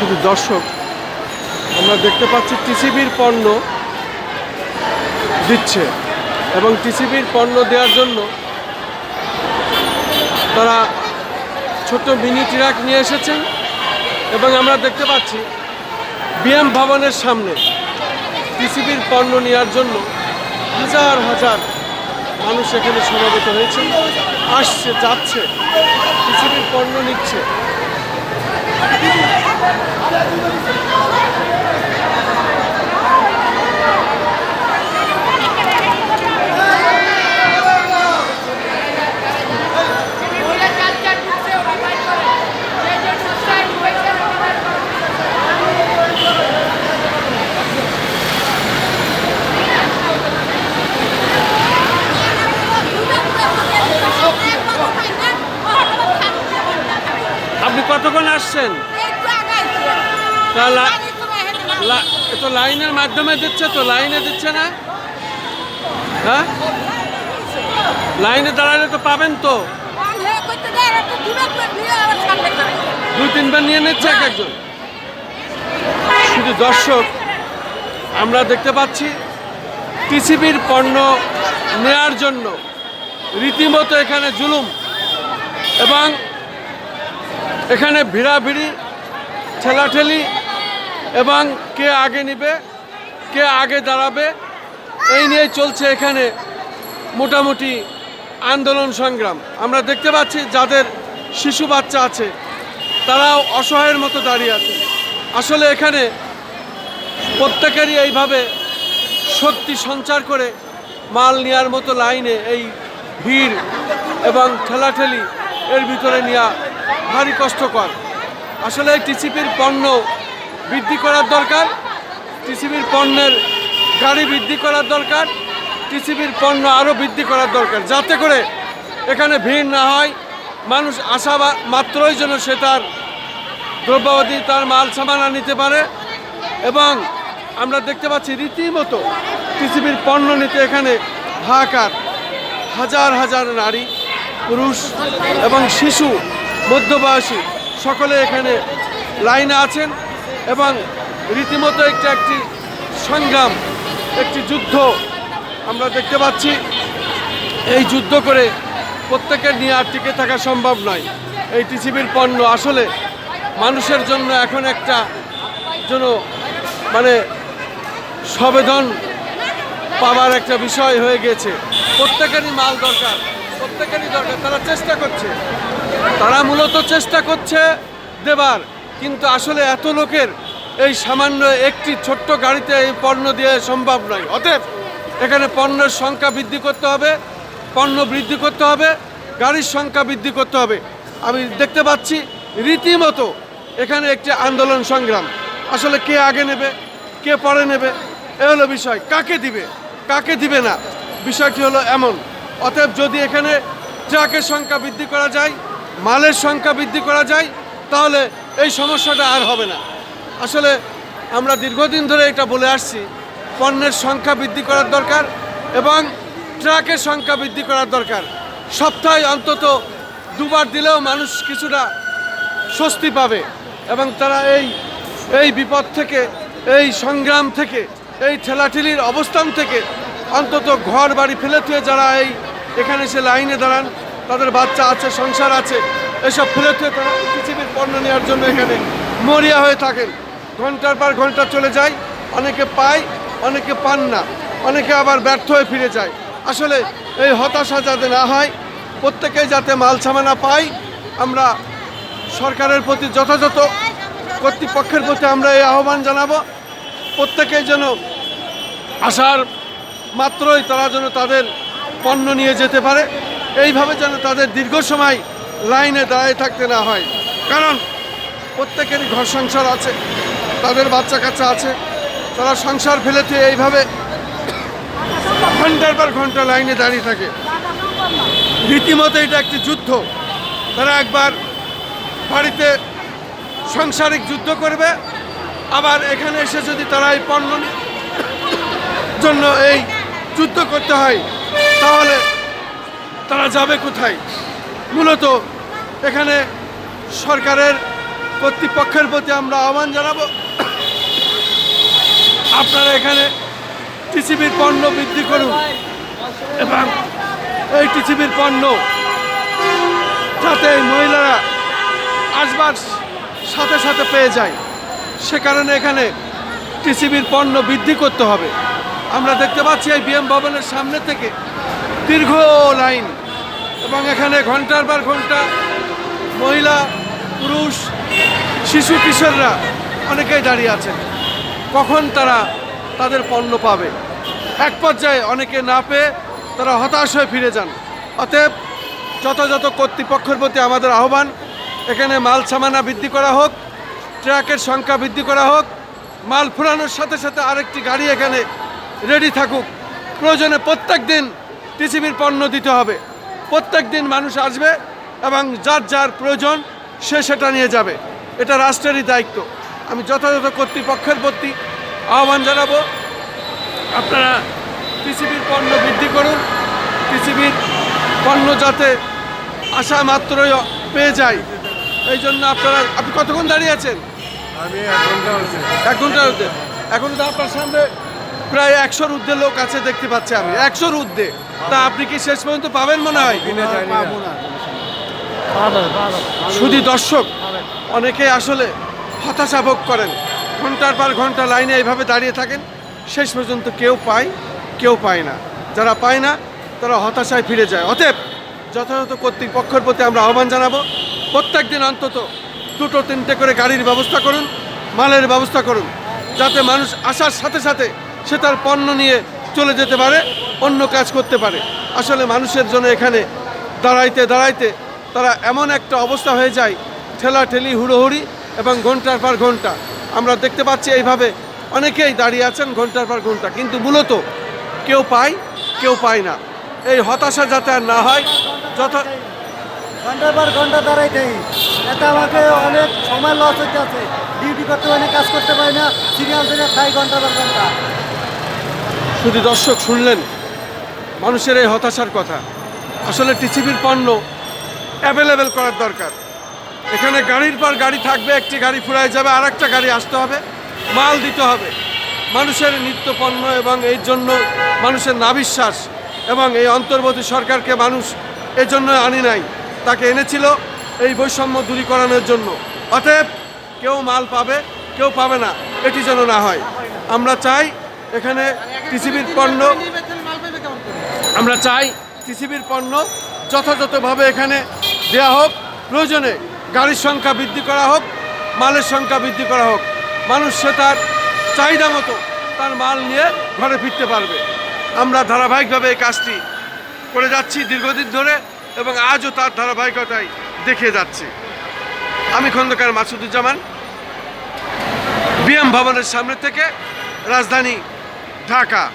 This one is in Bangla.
শুধু দর্শক, আমরা দেখতে পাচ্ছি টিসিবির পণ্য দিচ্ছে এবং টিসিবির পণ্য দেওয়ার জন্য তারা ছোট মিনি ট্রাক নিয়ে এসেছেন এবং আমরা দেখতে পাচ্ছি বিএম ভবনের সামনে টিসিবির পণ্য নেওয়ার জন্য হাজার হাজার মানুষ এখানে সমাবেত হয়েছে আসছে, যাচ্ছে, টিসিবির পণ্য নিচ্ছে। Thank you. কতক্ষণ আসছেন? তা লাইনের মাধ্যমে দিচ্ছে তো লাইনে দিচ্ছে না? হ্যাঁ? লাইনে দাঁড়ালে তো পাবেন তো। দুই তিনবার নিয়ে নিচ্ছে এক একজন। শুধু দর্শক আমরা দেখতে পাচ্ছি টিসিবির পণ্য নেয়ার জন্য রীতিমতো এখানে জুলুম এবং এখানে ভিড়াভিড়ি, ঠেলাঠেলি এবং কে আগে নিবে, কে আগে দাঁড়াবে, এই নিয়ে চলছে এখানে মোটামুটি আন্দোলন সংগ্রাম। আমরা দেখতে পাচ্ছি যাদের শিশু বাচ্চা আছে, তারাও অসহায়ের মতো দাঁড়িয়ে আছে। আসলে এখানে প্রত্যেকেরই এইভাবে শক্তি সঞ্চার করে মাল নেওয়ার মতো লাইনে এই ভিড় এবং ঠেলাঠেলি এর ভিতরে নেওয়া ভারী কষ্টকর। আসলে টিসিপির পণ্য বৃদ্ধি করার দরকার টিসিবির পণ্যের গাড়ি বৃদ্ধি করার দরকার টিসিবির পণ্য আরও বৃদ্ধি করার দরকার, যাতে করে এখানে ভিড় না হয়। মানুষ আসা মাত্রই যেন সে তার দ্রব্যাবধি, তার মাল সামানা নিতে পারে এবং আমরা দেখতে পাচ্ছি রীতিমতো পৃথিবীর পণ্য নিতে এখানে হাহাকার। হাজার হাজার নারী, পুরুষ এবং শিশু মধ্যবয়সী, সকলে এখানে লাইনে আছেন এবং রীতিমতো একটি একটি সংগ্রাম, একটি যুদ্ধ আমরা দেখতে পাচ্ছি। এই যুদ্ধ করে প্রত্যেকের নিয়ে আর টিকে থাকা সম্ভব নয়। এই টিসিবির পণ্য আসলে মানুষের জন্য এখন একটা যেন মানে সবেদন পাওয়ার একটা বিষয় হয়ে গেছে। প্রত্যেকেরই মাল দরকার, প্রত্যেকেরই দরকার, তারা চেষ্টা করছে। তারা মূলত চেষ্টা করছে দেবার। কিন্তু আসলে এত লোকের এই সামান্য একটি ছোট্ট গাড়িতে এই পণ্য দিয়ে সম্ভব নয়। অতএব এখানে পণ্যের সংখ্যা বৃদ্ধি করতে হবে, পণ্য বৃদ্ধি করতে হবে, গাড়ির সংখ্যা বৃদ্ধি করতে হবে। আমি দেখতে পাচ্ছি রীতিমতো এখানে একটি আন্দোলন সংগ্রাম। আসলে কে আগে নেবে, কে পরে নেবে, এ হলো বিষয়। কাকে দিবে কাকে দিবে না? বিষয়টি হলো এমন। অতএব যদি এখানে ট্রাকের সংখ্যা বৃদ্ধি করা যায় মালের সংখ্যা বৃদ্ধি করা যায়, তাহলে এই সমস্যাটা আর হবে না। আসলে আমরা দীর্ঘদিন ধরে এটা বলে আসছি, পণ্যের সংখ্যা বৃদ্ধি করার দরকার এবং ট্রাকের সংখ্যা বৃদ্ধি করার দরকার। সপ্তাহে অন্তত দুবার দিলেও মানুষ কিছুটা স্বস্তি পাবে এবং তারা এই এই বিপদ থেকে, এই সংগ্রাম থেকে, এই ঠেলাঠেলির অবস্থান থেকে অন্তত ঘর বাড়ি ফেলে থুয়ে যারা এই, এখানে এসে লাইনে দাঁড়ান তাদের বাচ্চা আছে, সংসার আছে, এসব ফেলে থুয়ে তারা পৃথিবীর পণ্য নেওয়ার জন্য এখানে মরিয়া হয়ে থাকেন। ঘণ্টার পর ঘণ্টা চলে যায়, অনেকে পায়, অনেকে পান না, অনেকে আবার ব্যর্থ হয়ে ফিরে যায়। আসলে এই হতাশা যাতে না হয়, প্রত্যেকেই যাতে মাল সামানা পায়, আমরা সরকারের প্রতি যথাযথ, কর্তৃপক্ষের প্রতি আমরা এই আহ্বান জানাব, প্রত্যেকেই যেন আসার মাত্রই তারা যেন তাদের পণ্য নিয়ে যেতে পারে। এইভাবে যেন তাদের দীর্ঘ সময় লাইনে দাঁড়িয়ে থাকতে না হয়। কারণ প্রত্যেকেরই ঘর সংসার আছে, তাদের বাচ্চা কাচ্চা আছে, তারা সংসার ফেলে দিয়ে এইভাবে ঘণ্টার পর ঘণ্টা লাইনে দাঁড়িয়ে থাকে। রীতিমতো এটা একটি যুদ্ধ। তারা একবার বাড়িতে সাংসারিক যুদ্ধ করবে, আবার এখানে এসে যদি তারা এই পণ্য জন্য এই যুদ্ধ করতে হয়, তাহলে তারা যাবে কোথায়? মূলত এখানে সরকারের কর্তৃপক্ষের প্রতি আমরা আহ্বান জানাব। আপনারা এখানে টিসিবির পণ্য বৃদ্ধি করুন এবং এই টিসিবির পণ্য যাতে মহিলারা আসবার সাথে সাথে পেয়ে যায়। সে কারণে এখানে টিসিবির পণ্য বৃদ্ধি করতে হবে। আমরা দেখতে পাচ্ছি এই বিএম ভবনের সামনে থেকে দীর্ঘ লাইন এবং এখানে ঘণ্টার পর ঘণ্টা মহিলা, পুরুষ, শিশু, কিশোররা অনেকেই দাঁড়িয়ে আছেন। কখন তারা তাদের পণ্য পাবে? এক পর্যায়ে অনেকে না পেয়ে তারা হতাশ হয়ে ফিরে যান। অতএব যথাযথ কর্তৃপক্ষের প্রতি আমাদের আহ্বান, এখানে মাল সামানা বৃদ্ধি করা হোক, ট্রাকের সংখ্যা বৃদ্ধি করা হোক, মাল ফুরানোর সাথে সাথে আরেকটি গাড়ি এখানে রেডি থাকুক। প্রয়োজনে প্রত্যেক দিন টিসিবির পণ্য দিতে হবে। প্রত্যেক দিন মানুষ আসবে এবং যার যার প্রয়োজন সে সেটা নিয়ে যাবে। এটা রাষ্ট্রেরই দায়িত্ব। আমি যথাযথ কর্তৃপক্ষের প্রতি আহ্বান জানাব আপনারা পৃথিবীর পণ্য বৃদ্ধি করুন পৃথিবীর পণ্য যাতে আসা মাত্রই পেয়ে যায়। এই জন্য আপনারা আপনি কতক্ষণ দাঁড়িয়ে আছেন? আমি এক ঘণ্টা ঊর্ধ্বে এখন তো আপনার সামনে প্রায় একশোর ঊর্ধ্বে লোক আছে দেখতে পাচ্ছি আমি। একশোর ঊর্ধ্বে। তা আপনি কি শেষ পর্যন্ত পাবেন মনে হয়? শুধু দর্শক? অনেকে আসলে হতাশা ভোগ করেন। ঘণ্টার পর ঘণ্টা লাইনে এইভাবে দাঁড়িয়ে থাকেন। শেষ পর্যন্ত কেউ পায় কেউ পায় না। যারা পায় না তারা হতাশায় ফিরে যায়। অতএব যথাযথ কর্তৃপক্ষের প্রতি আমরা আহ্বান জানাব প্রত্যেক দিন অন্তত দুটো তিনটে করে গাড়ির ব্যবস্থা করুন মালের ব্যবস্থা করুন যাতে মানুষ আসার সাথে সাথে সে তার পণ্য নিয়ে চলে যেতে পারে, অন্য কাজ করতে পারে। আসলে মানুষের জন্য এখানে দাঁড়াইতে দাঁড়াইতে তারা এমন একটা অবস্থা হয়ে যায় ঠেলা ঠেলি হুড়োহুড়ি এবং ঘণ্টার পর ঘণ্টা। আমরা দেখতে পাচ্ছি এইভাবে অনেকেই দাঁড়িয়ে আছেন ঘণ্টার পর ঘণ্টা, কিন্তু মূলত কেউ পায় কেউ পায় না। এই হতাশা যাতে আর না হয়, যথা ঘণ্টার পর ঘণ্টা দাঁড়াইতেই এতে আমাকে অনেক সময় লস হইতে আছে ডিউটি করতে পারি কাজ করতে পারি না সিরিয়াল থেকে খাই ঘণ্টা পর ঘণ্টা। শুধু দর্শক শুনলেন, মানুষের এই হতাশার কথা। আসলে টিসিবির পণ্য অ্যাভেলেবেল করার দরকার। এখানে গাড়ির পর গাড়ি থাকবে, একটি গাড়ি ফুরায় যাবে আর একটা গাড়ি আসতে হবে, মাল দিতে হবে। মানুষের নিত্য পণ্য এবং এই জন্য মানুষের নাবিশ্বাস এবং এই অন্তর্বর্তী সরকারকে মানুষ এজন্য আনি নাই, তাকে এনেছিল এই বৈষম্য দূরীকরণের জন্য। অতএব কেউ মাল পাবে, কেউ পাবে না, এটি যেন না হয়। আমরা চাই এখানে টিসিবির পণ্য। আমরা চাই টিসিবির পণ্য যথাযথভাবে এখানে দেওয়া হোক। প্রয়োজনে গাড়ির সংখ্যা বৃদ্ধি করা হোক, মালের সংখ্যা বৃদ্ধি করা হোক। মানুষ সে তার চাহিদা মতো তার মাল নিয়ে ঘরে ফিরতে পারবে। আমরা ধারাবাহিকভাবে এই কাজটি করে যাচ্ছি দীর্ঘদিন ধরে এবং আজও তার ধারাবাহিকতাই দেখিয়ে যাচ্ছি। আমি খন্দকার মাসুদুজ্জামান, বিএম ভবনের সামনে থেকে রাজধানী ঢাকা